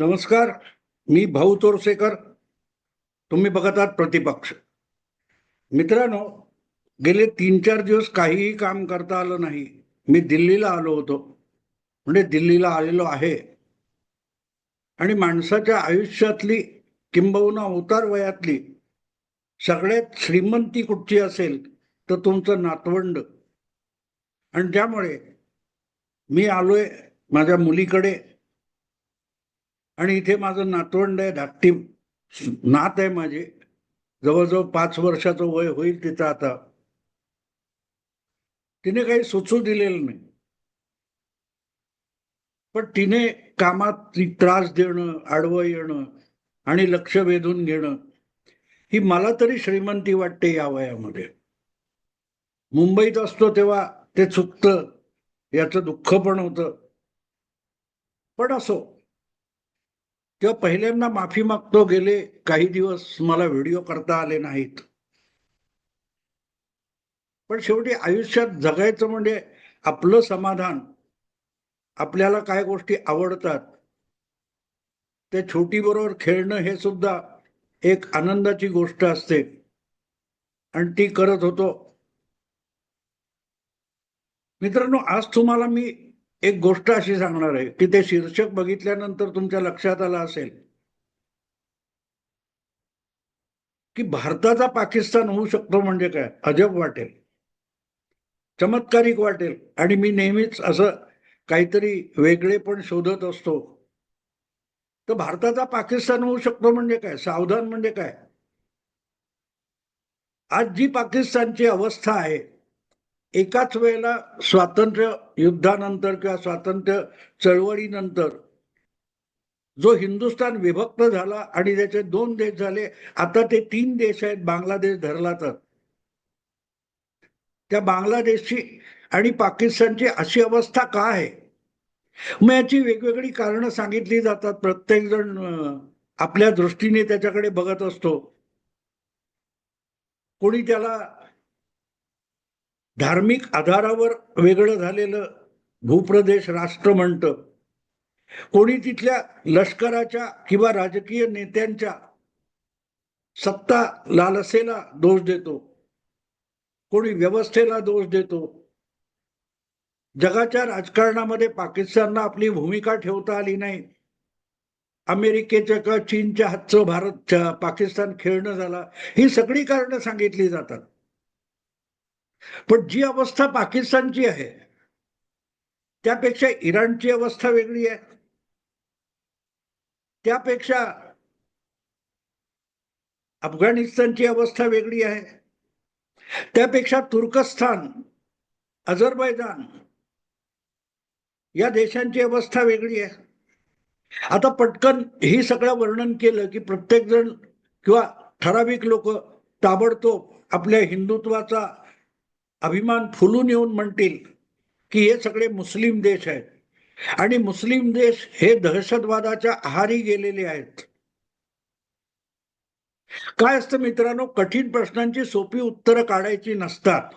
नमस्कार मी भाऊ तोरसेकर. तुम्ही बघत आहात प्रतिपक्ष. मित्रांनो गेले तीन चार दिवस काहीही काम करता आलं नाही. मी दिल्लीला आलो होतो. म्हणजे दिल्लीला आलेलो आहे. आणि माणसाच्या आयुष्यातली किंबहुना उतार वयातली सगळ्यात श्रीमंती कुठची असेल तर तुमचं नातवंड. आणि त्यामुळे मी आलोय माझ्या मुलीकडे. आणि इथे माझं नातवंड आहे धाकटी नात आहे माझी. जवळजवळ पाच वर्षाचं वय होईल तिथं आता. तिने काही सुचू दिलेलं नाही. पण तिने कामात त्रास देणं आडवं येणं आणि लक्ष वेधून घेणं ही मला तरी श्रीमंती वाटते या वयामध्ये. मुंबईत असतो तेव्हा ते चुकतं याचं दुःख पण होतं. पण असो तेव्हा पहिल्यांदा माफी मागतो गेले काही दिवस मला व्हिडिओ करता आले नाहीत. पण शेवटी आयुष्यात जगायचं म्हणजे आपलं समाधान आपल्याला काय गोष्टी आवडतात ते छोटी बरोबर खेळणं हे सुद्धा एक आनंदाची गोष्ट असते. आणि ती करत होतो. मित्रांनो आज तुम्हाला मी एक गोष्ट अशी सांगणार आहे की ते शीर्षक बघितल्यानंतर तुमच्या लक्षात आलं असेल की भारताचा पाकिस्तान होऊ शकतो म्हणजे काय? अजब वाटेल. चमत्कारिक वाटेल. आणि मी नेहमीच असं काहीतरी वेगळे पण शोधत असतो. तर भारताचा पाकिस्तान होऊ शकतो म्हणजे काय? सावधान म्हणजे काय? आज जी पाकिस्तानची अवस्था आहे एकाच वेळेला स्वातंत्र्य युद्धानंतर किंवा स्वातंत्र्य चळवळीनंतर जो हिंदुस्थान विभक्त झाला आणि त्याचे दोन देश झाले आता ते तीन देश आहेत बांगलादेश धरला तर. त्या बांगलादेशची आणि पाकिस्तानची अशी अवस्था का आहे? मग याची वेगवेगळी कारणं सांगितली जातात. प्रत्येक जण आपल्या दृष्टीने त्याच्याकडे बघत असतो. कोणी त्याला धार्मिक आधारावर वेगळं झालेलं भूप्रदेश राष्ट्र म्हणतं. कोणी तिथल्या लष्कराच्या किंवा राजकीय नेत्यांच्या सत्ता लालसेला दोष देतो. कोणी व्यवस्थेला दोष देतो. जगाच्या राजकारणामध्ये पाकिस्तानला आपली भूमिका ठेवता आली नाही. अमेरिकेच्या किंवा चीनच्या हातचं भारत पाकिस्तान खेळणं झाला. ही सगळी कारणं सांगितली जातात. पण जी अवस्था पाकिस्तानची आहे त्यापेक्षा इराणची अवस्था वेगळी आहे. त्यापेक्षा अफगाणिस्तानची अवस्था वेगळी आहे. त्यापेक्षा तुर्कस्तान अझरबैजान या देशांची अवस्था वेगळी आहे. आता पटकन ही सगळं वर्णन केलं की प्रत्येक जण किंवा ठराविक लोक ताबडतोब आपल्या हिंदुत्वाचा अभिमान फुलून येऊन म्हणतील की हे सगळे मुस्लिम देश आहेत. आणि मुस्लिम देश हे दहशतवादाच्या आहारी गेलेले आहेत. काय असतं मित्रांनो कठीण प्रश्नांची सोपी उत्तरं काढायची नसतात.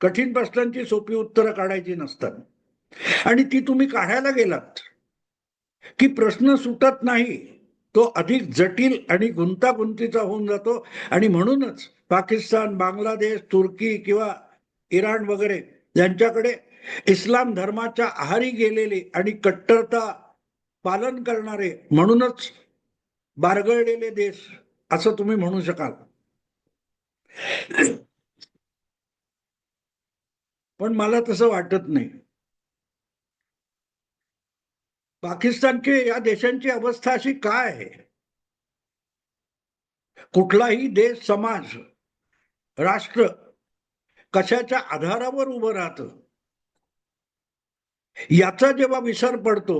कठीण प्रश्नांची सोपी उत्तरं काढायची नसतात. आणि ती तुम्ही काढायला गेलात की प्रश्न सुटत नाही. तो अधिक जटिल आणि गुंतागुंतीचा होऊन जातो. आणि म्हणूनच पाकिस्तान बांगलादेश तुर्की किंवा इराण वगैरे यांच्याकडे इस्लाम धर्माच्या आहारी गेलेले आणि कट्टरता पालन करणारे म्हणूनच बारगळलेले देश असं तुम्ही म्हणू शकाल. पण मला तसं वाटत नाही. पाकिस्तानची या देशांची अवस्था अशी काय आहे? कुठलाही देश समाज राष्ट्र कशाच्या आधारावर उभं राहत? याचा जेव्हा विसर पडतो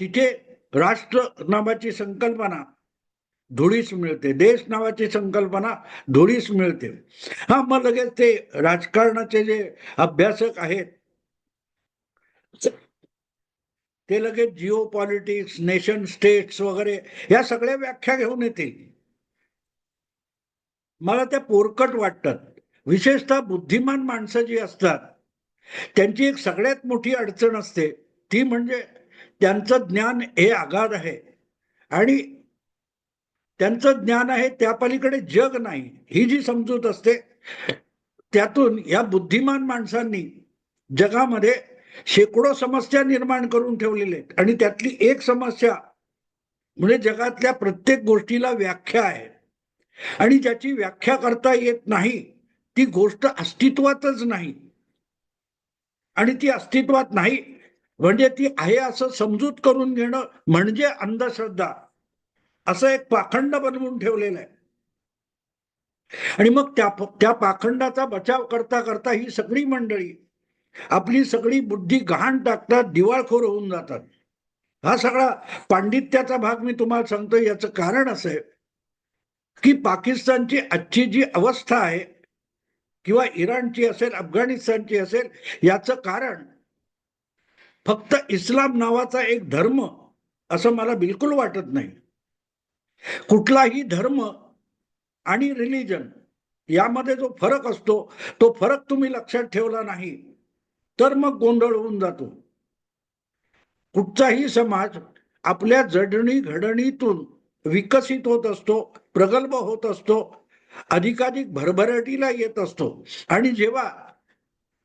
तिथे राष्ट्र नावाची संकल्पना धुळीस मिळते देश नावाची संकल्पना धुळीस मिळते. हा मग लगेच ते राजकारणाचे जे अभ्यासक आहेत ते लगेच जिओ पॉलिटिक्स नेशन स्टेट्स वगैरे या सगळ्या व्याख्या घेऊन येतील. मला त्या पोरकट वाटतात. विशेषतः बुद्धिमान माणसं जी असतात त्यांची एक सगळ्यात मोठी अडचण असते. ती म्हणजे त्यांचं ज्ञान हे आगाध आहे. आणि त्यांचं ज्ञान आहे त्या पलीकडे जग नाही. ही जी समजूत असते त्यातून या बुद्धिमान माणसांनी जगामध्ये शेकडो समस्या निर्माण करून ठेवलेल्या आहेत. आणि त्यातली एक समस्या म्हणजे जगातल्या प्रत्येक गोष्टीला व्याख्या आहे. आणि ज्याची व्याख्या करता येत नाही ती गोष्ट अस्तित्वातच नाही. आणि ती अस्तित्वात नाही म्हणजे ती आहे असं समजूत करून घेणं म्हणजे अंधश्रद्धा. असं एक पाखंड बनवून ठेवलेलं आहे. आणि मग त्या त्या पाखंडाचा बचाव करता करता ही सगळी मंडळी आपली सगळी बुद्धी गहाण टाकतात दिवाळखोर होऊन जातात. हा सगळा पांडित्याचा भाग मी तुम्हाला सांगतो याचं कारण असं आहे की पाकिस्तानची आजची जी अवस्था आहे किंवा इराणची असेल अफगाणिस्तानची असेल याचं कारण फक्त इस्लाम नावाचा एक धर्म असं मला बिलकुल वाटत नाही. कुठलाही धर्म आणि रिलिजन यामध्ये जो फरक असतो तो फरक तुम्ही लक्षात ठेवला नाही. तर मग गोंधळ होऊन जातो. कुठचाही समाज आपल्या जडणी घडणीतून विकसित होत असतो प्रगल्भ होत असतो अधिकाधिक भरभराटीला येत असतो. आणि जेव्हा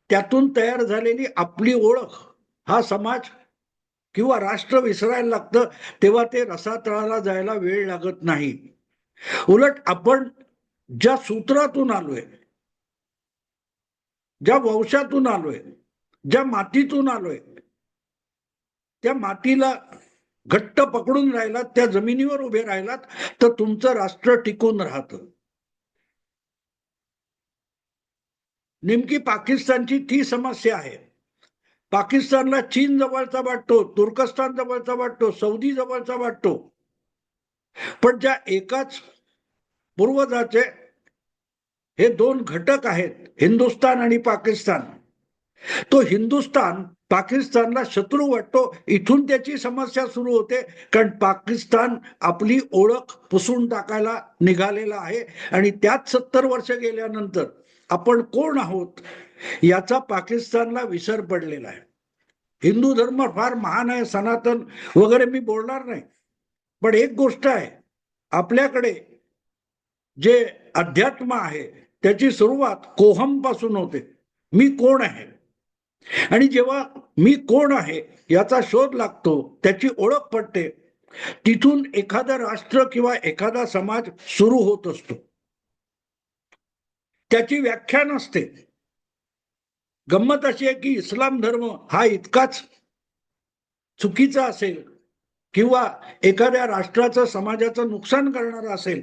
त्यातून तयार झालेली आपली ओळख हा समाज किंवा राष्ट्र विसरायला लागतं तेव्हा ते रसातळाला जायला वेळ लागत नाही. उलट आपण ज्या सूत्रातून आलोय ज्या वंशातून आलोय ज्या मातीतून आलोय त्या मातीला घट्ट पकडून राहिलात त्या जमिनीवर उभे राहिलात तर तुमचं राष्ट्र टिकून राहत. नेमकी पाकिस्तानची ती समस्या आहे. पाकिस्तानला चीन जवळचा वाटतो तुर्कस्तान जवळचा वाटतो सौदी जवळचा वाटतो. पण ज्या एकाच पूर्वजाचे हे दोन घटक आहेत हिंदुस्तान आणि पाकिस्तान तो हिंदुस्तान पाकिस्तानला शत्रू वाटतो. इथून त्याची समस्या सुरू होते. कारण पाकिस्तान आपली ओळख पुसून टाकायला निघालेला आहे. आणि त्यात सत्तर वर्ष गेल्यानंतर आपण कोण आहोत याचा पाकिस्तानला विसर पडलेला आहे. हिंदू धर्म फार महान आहे सनातन वगैरे मी बोलणार नाही. पण एक गोष्ट आहे आपल्याकडे जे अध्यात्म आहे त्याची सुरुवात कोहमपासून होते. मी कोण आहे? आणि जेव्हा मी कोण आहे याचा शोध लागतो त्याची ओळख पडते. तिथून एखादं राष्ट्र किंवा एखादा समाज सुरू होत असतो. त्याची व्याख्या नसते. गंमत अशी आहे की इस्लाम धर्म हा इतकाच चुकीचा असेल किंवा एखाद्या राष्ट्राचं समाजाचं नुकसान करणारा असेल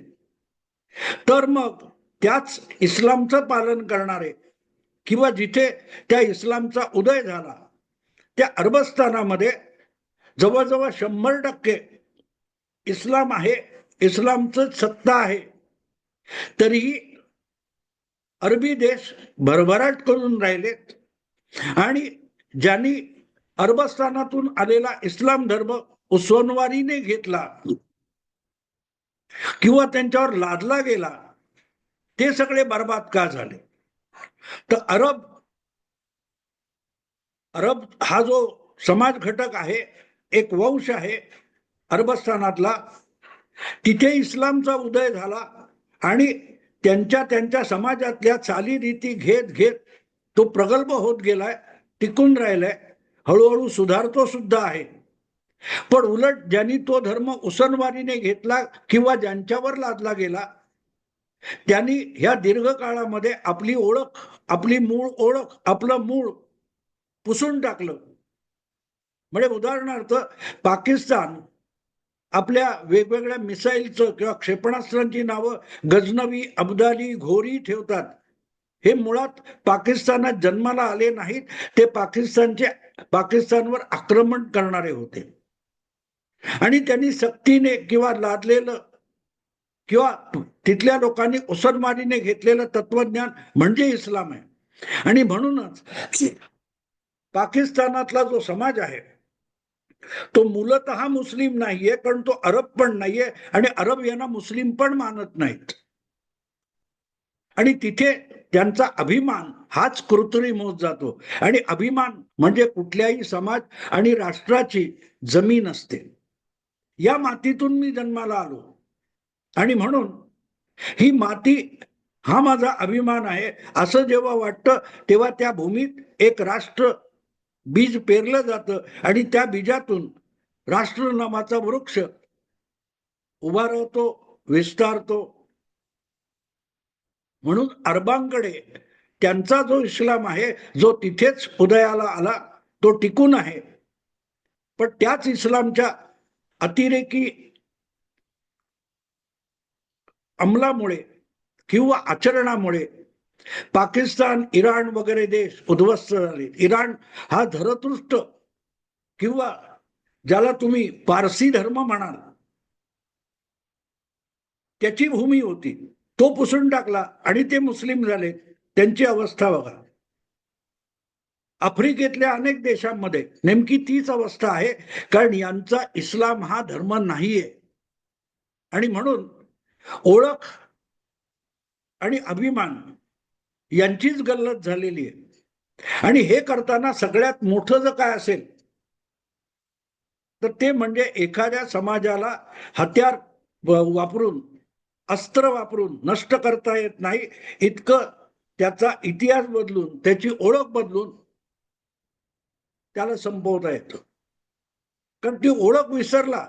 तर मग त्याच इस्लामचं पालन करणारे किंवा जिथे त्या इस्लामचा उदय झाला त्या अरबस्थानामध्ये जवळजवळ शंभर टक्के इस्लाम आहे इस्लामचं सत्ता आहे. तरीही अरबी देश भरभराट करून राहिलेत. आणि ज्यांनी अरबस्थानातून आलेला इस्लाम धर्म सोनवारीने घेतला किंवा त्यांच्यावर लादला गेला ते सगळे बर्बाद का झाले? तर अरब अरब हा जो समाज घटक आहे एक वंश आहे अरबस्थानातला तिथे इस्लामचा उदय झाला आणि त्यांच्या त्यांच्या समाजातल्या चालीरीती घेत घेत तो प्रगल्भ होत गेलाय टिकून राहिलाय हळूहळू सुधारतो सुद्धा आहे. पण उलट ज्यांनी तो धर्म उसनवारीने घेतला किंवा ज्यांच्यावर लादला गेला त्यांनी ह्या दीर्घ काळामध्ये आपली ओळख आपली मूळ ओळख आपलं मूळ पुसून टाकलं. म्हणजे उदाहरणार्थ पाकिस्तान आपल्या वेगवेगळ्या मिसाईलचं किंवा क्षेपणास्त्रांची नावं गजनवी अब्दाली घोरी ठेवतात. हे मुळात पाकिस्तानात जन्माला आले नाहीत ते पाकिस्तानचे पाकिस्तानवर आक्रमण करणारे होते. आणि त्यांनी सक्तीने किंवा लादलेलं किंवा तिथल्या लोकांनी उसनमारीने घेतलेलं तत्वज्ञान म्हणजे इस्लाम आहे. आणि म्हणूनच पाकिस्तानातला जो समाज आहे तो मूलत मुस्लिम नाहीये कारण तो अरब पण नाहीये आणि अरब यांना मुस्लिम पण मानत नाहीत. आणि तिथे त्यांचा अभिमान हाच कृत्रिम होत जातो. आणि अभिमान म्हणजे कुठल्याही समाज आणि राष्ट्राची जमीन असते. या मातीतून मी जन्माला आलो. आणि म्हणून ही माती हा माझा अभिमान आहे. असं जेव्हा वाटतं तेव्हा त्या भूमीत एक राष्ट्र बीज पेरलं जातं आणि त्या बीजातून राष्ट्र नामाचा वृक्ष उभा राहतो विस्तारतो. म्हणून अरबांकडे त्यांचा जो इस्लाम आहे जो तिथेच उदयाला आला तो टिकून आहे. पण त्याच इस्लामच्या अतिरेकी अंमलामुळे किंवा आचरणामुळे पाकिस्तान इराण वगैरे देश उद्ध्वस्त झाले. इराण हा धरतृष्ट किंवा ज्याला तुम्ही पारसी धर्म म्हणाल त्याची भूमी होती. तो पुसून टाकला आणि ते मुस्लिम झाले. त्यांची अवस्था बघा. आफ्रिकेतल्या अनेक देशांमध्ये नेमकी तीच अवस्था आहे कारण यांचा इस्लाम हा धर्म नाहीये. आणि म्हणून ओळख आणि अभिमान यांचीच गल्लत झालेली आहे. आणि हे करताना सगळ्यात मोठं जर काय असेल तर ते म्हणजे एखाद्या समाजाला हत्यार वापरून अस्त्र वापरून नष्ट करता येत नाही इतकं त्याचा इतिहास बदलून त्याची ओळख बदलून त्याला संपवता येतं. कारण ती ओळख विसरला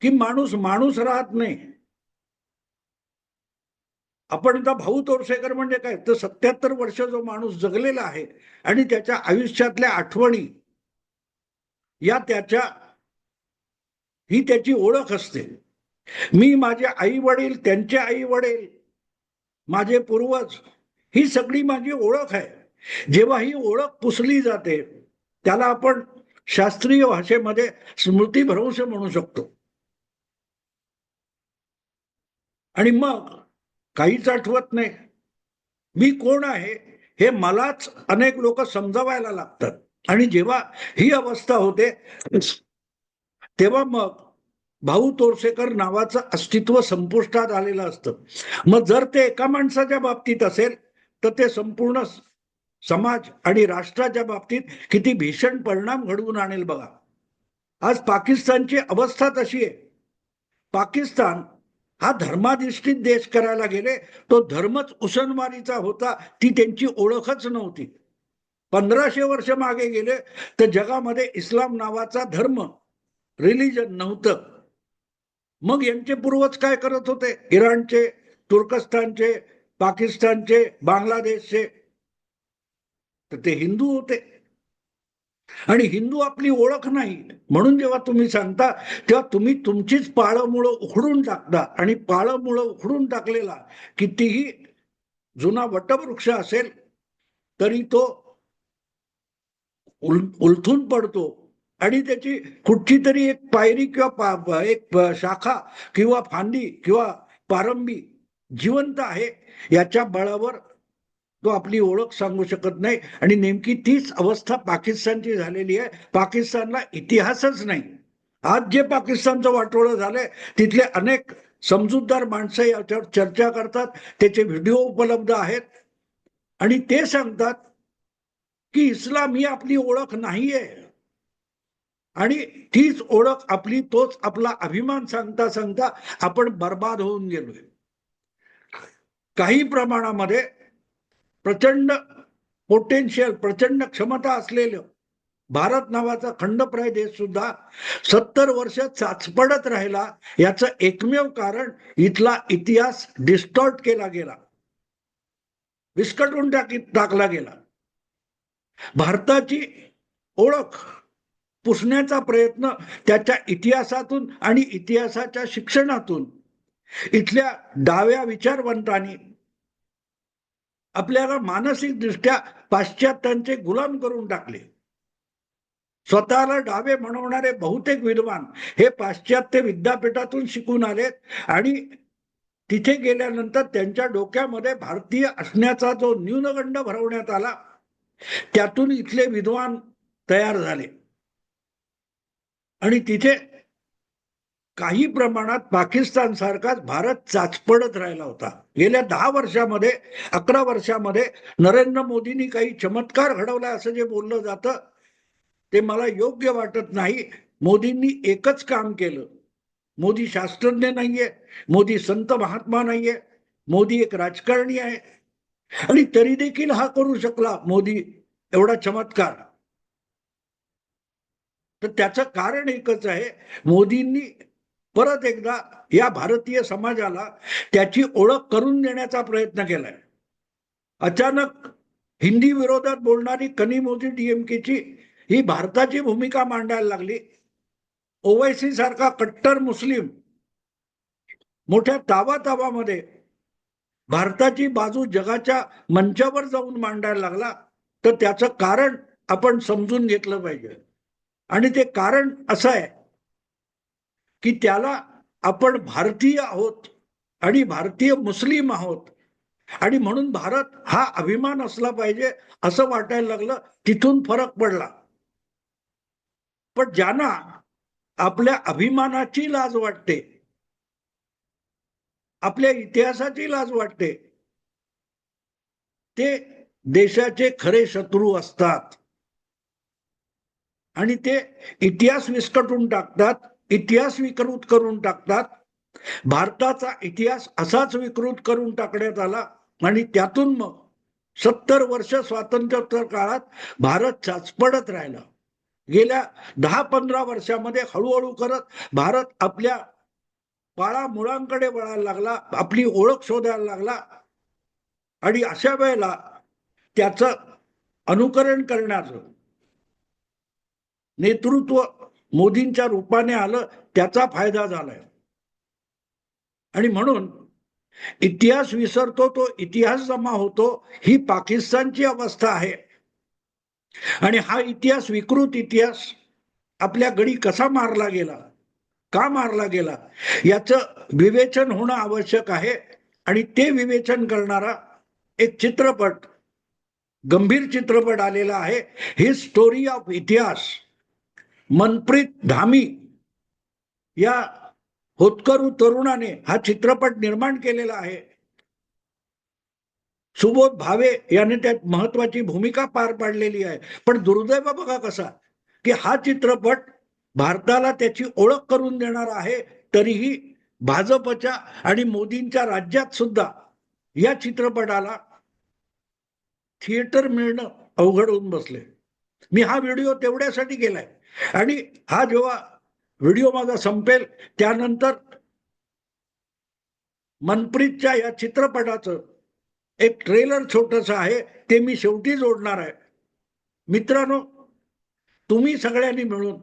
की माणूस माणूस राहत नाही. आपण आता भाऊ तोरसेकर म्हणजे काय? तर सत्याहत्तर वर्ष जो माणूस जगलेला आहे आणि त्याच्या आयुष्यातल्या आठवणी या त्याच्या ही त्याची ओळख असते. मी माझे आई वडील त्यांचे आई वडील माझे पूर्वज ही सगळी माझी ओळख आहे. जेव्हा ही ओळख पुसली जाते त्याला आपण शास्त्रीय भाषेमध्ये स्मृतीभ्रंश म्हणू शकतो. आणि मग काहीच आठवत नाही. मी कोण आहे हे मलाच अनेक लोक समजावायला लागतात. आणि जेव्हा ही अवस्था होते तेव्हा मग भाऊ तोरसेकर नावाचं अस्तित्व संपुष्टात आलेलं असतं. मग जर ते एका माणसाच्या बाबतीत असेल तर ते संपूर्ण समाज आणि राष्ट्राच्या बाबतीत किती भीषण परिणाम घडवून आणेल बघा. आज पाकिस्तानची अवस्था तशी आहे. पाकिस्तान हा धर्माधिष्ठित देश करायला गेले तो धर्मच उसनवारीचा होता ती त्यांची ओळखच नव्हती. पंधराशे वर्ष मागे गेले तर जगामध्ये इस्लाम नावाचा धर्म रिलिजन नव्हतं. मग यांचे पूर्वज काय करत होते? इराणचे तुर्कस्तानचे पाकिस्तानचे बांगलादेशचे. तर ते हिंदू होते. आणि हिंदू आपली ओळख नाही. म्हणून जेव्हा तुम्ही सांगता तेव्हा तुम्ही तुमचीच पाळमुळं उखडून टाकता. आणि पाळमुळं उखडून टाकलेला कितीही जुना वटवृक्ष असेल तरी तो उल उलथून पडतो. आणि त्याची कुठची तरी एक पायरी किंवा पा- एक शाखा किंवा फांदी किंवा पारंबी जिवंत आहे याच्या बळावर तो आपली ओळख सांगू शकत नाही. आणि नेमकी तीच अवस्था पाकिस्तानची झालेली आहे. पाकिस्तानला इतिहासच नाही. आज जे पाकिस्तानचं वाटोळं झालंय तिथले अनेक समजूतदार माणसं याच्यावर चर्चा करतात. त्याचे व्हिडिओ उपलब्ध आहेत. आणि ते सांगतात की इस्लाम ही आपली ओळख नाहीये. आणि तीच ओळख आपली तोच आपला अभिमान सांगता सांगता आपण बर्बाद होऊन गेलोय. काही प्रमाणामध्ये प्रचंड पोटेन्शियल प्रचंड क्षमता असलेलं भारत नावाचा खंडप्राय देश सुद्धा सत्तर वर्ष चाचपडत राहिला याचं एकमेव कारण इथला इतिहास डिस्टॉर्ट केला गेला. विस्कटून टाकी टाकला गेला. भारताची ओळख पुसण्याचा प्रयत्न त्याच्या इतिहासातून आणि इतिहासाच्या शिक्षणातून इथल्या डाव्या विचारवंतांनी आपल्याला मानसिक दृष्ट्या पाश्चात्यांचे गुलाम करून टाकले. स्वतःला डावे म्हणवणारे बहुतेक विद्वान हे पाश्चात्य विद्यापीठातून शिकून आलेत आणि तिथे गेल्यानंतर त्यांच्या डोक्यामध्ये भारतीय असण्याचा जो न्यूनगंड भरवण्यात आला त्यातून इथले विद्वान तयार झाले. आणि तिथे काही प्रमाणात पाकिस्तान सारखाच भारत चाचपडत राहिला होता. गेल्या दहा वर्षामध्ये अकरा वर्षामध्ये नरेंद्र मोदींनी काही चमत्कार घडवला असं जे बोललं जातं ते मला योग्य वाटत नाही. मोदींनी एकच काम केलं. मोदी शास्त्रज्ञ नाहीये मोदी संत महात्मा नाहीये मोदी एक राजकारणी आहे. आणि तरी देखील हा करू शकला मोदी एवढा चमत्कार. तर त्याचं कारण एकच आहे मोदींनी परत एकदा या भारतीय समाजाला त्याची ओळख करून देण्याचा प्रयत्न केलाय. अचानक हिंदी विरोधात बोलणारी कनिमोजी डीएमकेची ही भारताची भूमिका मांडायला लागली. ओवैसी सारखा कट्टर मुस्लिम मोठ्या तावातावामध्ये भारताची बाजू जगाच्या मंचावर जाऊन मांडायला लागला. तर त्याचं कारण आपण समजून घेतलं पाहिजे. आणि ते कारण असं आहे की त्याला आपण भारतीय आहोत आणि भारतीय मुस्लिम आहोत. आणि म्हणून भारत हा अभिमान असला पाहिजे असं वाटायला लागलं तिथून फरक पडला. पण ज्यांना आपल्या अभिमानाची लाज वाटते आपल्या इतिहासाची लाज वाटते ते देशाचे खरे शत्रू असतात. आणि ते इतिहास विस्कटून टाकतात इतिहास विकृत करून टाकतात. भारताचा इतिहास असाच विकृत करून टाकण्यात आला आणि त्यातून मग सत्तर वर्ष स्वातंत्र्योत्तर काळात भारत चाचपडत राहिला. गेल्या दहा पंधरा वर्षामध्ये हळूहळू करत भारत आपल्या पाळा मुळांकडे वळायला लागला आपली ओळख शोधायला लागला आणि अशा वेळेला त्याचं अनुकरण करण्याचं नेतृत्व मोदींच्या रूपाने आलं त्याचा फायदा झालाय. आणि म्हणून इतिहास विसरतो तो इतिहास जमा होतो ही पाकिस्तानची अवस्था आहे. आणि हा इतिहास विकृत इतिहास आपल्या गडी कसा मारला गेला का मारला गेला याचं विवेचन होणं आवश्यक आहे. आणि ते विवेचन करणारा एक चित्रपट गंभीर चित्रपट आलेला आहे. ही स्टोरी ऑफ इतिहास. मनप्रीत धामी या होतकरू तरुणाने हा चित्रपट निर्माण केलेला आहे. सुबोध भावे याने त्यात महत्वाची भूमिका पार पाडलेली आहे. पण दुर्दैव बघा कसा की हा चित्रपट भारताला त्याची ओळख करून देणार आहे तरीही भाजपच्या आणि मोदींच्या राज्यात सुद्धा या चित्रपटाला थिएटर मिळणं अवघड होऊन बसले. मी हा व्हिडिओ तेवढ्यासाठी केलाय. आणि हा जेव्हा व्हिडिओ माझा संपेल त्यानंतर मनप्रीतच्या या चित्रपटाचं एक ट्रेलर छोटस आहे ते मी शेवटी जोडणार आहे. मित्रांनो तुम्ही सगळ्यांनी मिळून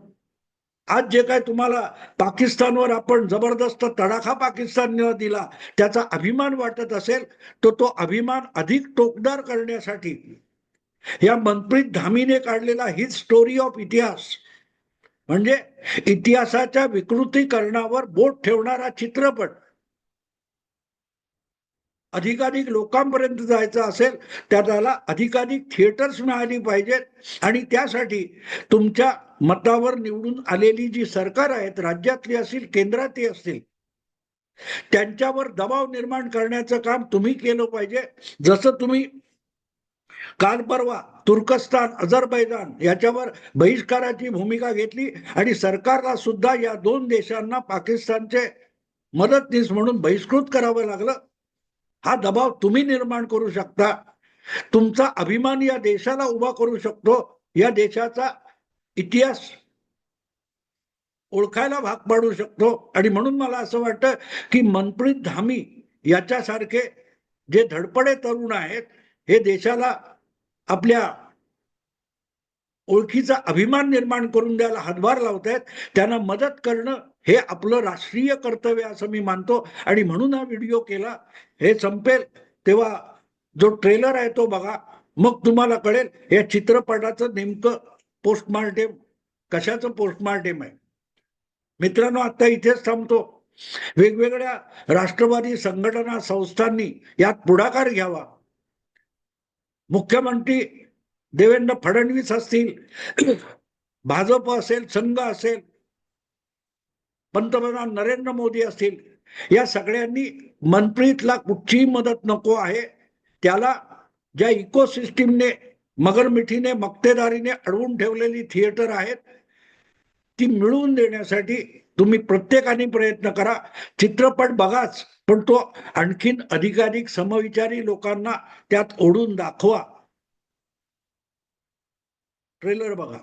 आज जे काय तुम्हाला पाकिस्तानवर आपण जबरदस्त तडाखा पाकिस्तानने दिला त्याचा अभिमान वाटत असेल तर तो अभिमान अधिक टोकदार करण्यासाठी या मनप्रीत धामीने काढलेला ही स्टोरी ऑफ इतिहास. म्हणजे इतिहासाच्या विकृतीकरणावर बोट ठेवणारा चित्रपट. अधिकाधिक लोकांपर्यंत जायचं असेल तर त्याला अधिकाधिक थिएटर्स मिळाली पाहिजेत. आणि त्यासाठी तुमच्या मतावर निवडून आलेली जी सरकार आहेत राज्यातली असतील केंद्रातली असतील त्यांच्यावर दबाव निर्माण करण्याचं काम तुम्ही केलं पाहिजे. जसं तुम्ही काल परवा तुर्कस्तान अझरबैजान याच्यावर बहिष्काराची भूमिका घेतली आणि सरकारला सुद्धा या दोन देशांना पाकिस्तानचे मदतनीस म्हणून बहिष्कृत करावं लागलं. हा दबाव तुम्ही निर्माण करू शकता. तुमचा अभिमान या देशाला उभा करू शकतो. या देशाचा इतिहास ओळखायला भाग पाडू शकतो. आणि म्हणून मला असं वाटतं की मनप्रीत धामी याच्यासारखे जे धडपडे तरुण आहेत हे देशाला आपल्या ओळखीचा अभिमान निर्माण करून द्यायला हातभार लावत आहेत त्यांना मदत करणं हे आपलं राष्ट्रीय कर्तव्य असं मी मानतो. आणि म्हणून हा व्हिडिओ केला. हे संपेल. तेव्हा जो ट्रेलर आहे तो बघा. मग तुम्हाला कळेल या चित्रपटाचं नेमकं पोस्टमार्टेम कशाचं पोस्टमार्टेम आहे. मित्रांनो आता इथेच थांबतो. वेगवेगळ्या राष्ट्रवादी संघटना संस्थांनी यात पुढाकार घ्यावा. मुख्यमंत्री देवेंद्र फडणवीस असतील भाजप असेल संघ असेल पंतप्रधान नरेंद्र मोदी असतील या सगळ्यांनी मनप्रीतला कुठचीही मदत नको आहे. त्याला ज्या इकोसिस्टीमने मगरमिठीने मक्तेदारीने अडवून ठेवलेली थिएटर आहेत ती मिळवून देण्यासाठी तुम्ही प्रत्येकाने प्रयत्न करा. चित्रपट बघाच पण तो आणखीन अधिकाधिक समविचारी लोकांना त्यात ओढून दाखवा. ट्रेलर बघा.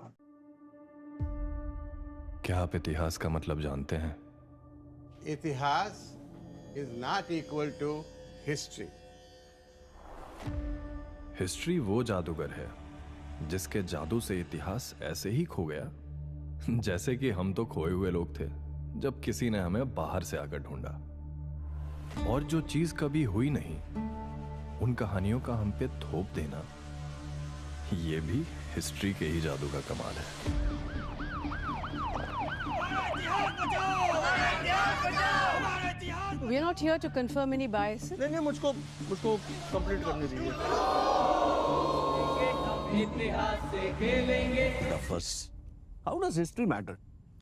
क्या आप इतिहास का मतलब जानते हैं? इतिहास is not equal to history history वो जादूगर है जिसके जादू से इतिहास ऐसे ही खो गया जैसे कि हम तो खोए हुए लोग थे। जब किसी ने हमें बाहर से आकर ढूंढा। और जो चीज़ कभी हुई नहीं उन कहानियों का हम पे थोप देना ये भी हिस्ट्री के ही जादू का कमाल है। We are not here to confirm any biases. नहीं नहीं मुझको मुझको कंप्लीट करने दीजिए। हाउ डज हिस्ट्री मैटर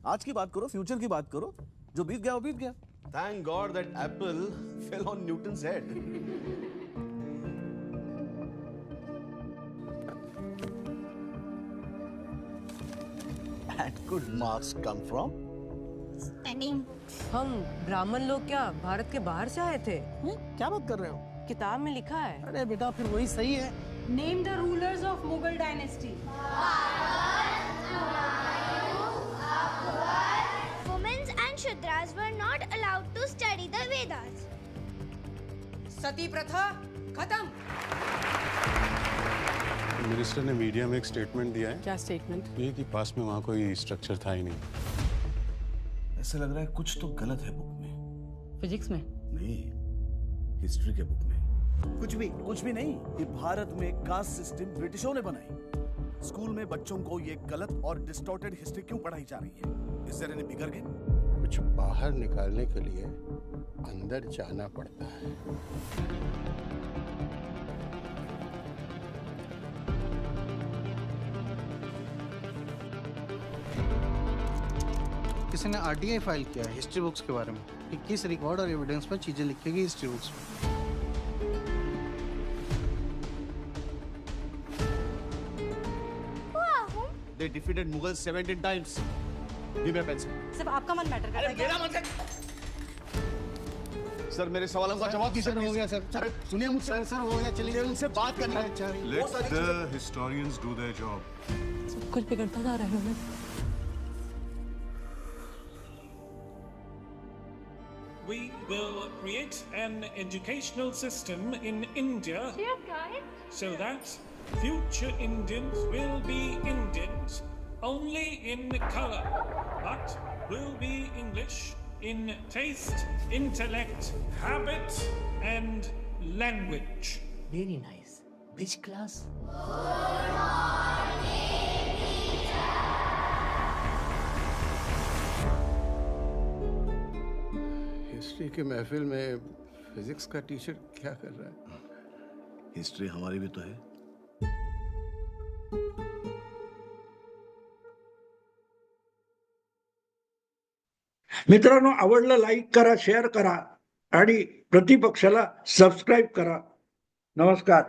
आज की बात करो फ्यूचर की बात करो। जो बीत गया वो बीत गया। Thank God that apple fell on Newton's head. And good marks come from stunning हम ब्राह्मण लोग क्या भारत के बाहर से आए थे? क्या बात कर रहे हो? किताब में लिखा है। अरे बेटा फिर वही सही है। Name the rulers of Mughal dynasty. सती प्रथा खत्म। मिनिस्टर ने मीडिया में एक स्टेटमेंट दिया है। क्या स्टेटमेंट? ये कि पास में वहाँ कोई स्ट्रक्चर था ही नहीं। ऐसा लग रहा है कुछ तो गलत है बुक में। फिजिक्स में? नहीं हिस्ट्री के बुक में। कुछ भी कुछ भी नहीं ये भारत में कास्ट सिस्टम ब्रिटिशों ने बनाई। स्कूल में बच्चों को ये गलत और डिस्टॉर्टेड हिस्ट्री क्यों पढ़ाई जा रही है? Is there any bigger game कुछ बाहर निकालने के लिए अंदर जाना पड़ता है किसी ने आरटीआई फ़ाइल किया है हिस्ट्री बुक्स के बारे में कि किस रिकॉर्ड और एविडेंस पर चीज़ें लिखी गई हिस्ट्री बुक्स में? They defeated Mughals 17 times. भी मैं पेंसिल सिर्फ़ आपका मन मैटर कर रहा है सर मेरे सवालों का जवाब दीजिए सर हो गया सर सर सुनिए मुझसे। सर हो गया चलिए। उनसे बात करना है चाह रही let the historians do their job सब कुछ बिगड़ता जा रहा है मैं we will create an educational system in India so that future Indians will be Indians only in color, but will be English in taste, intellect, habit, and language. Very nice which class history की महफिल में physics का teacher क्या कर रहा है history हमारी भी तो है मित्रांनो आवडलं लाईक करा शेअर करा आणि प्रतिपक्षाला सबस्क्राईब करा. नमस्कार.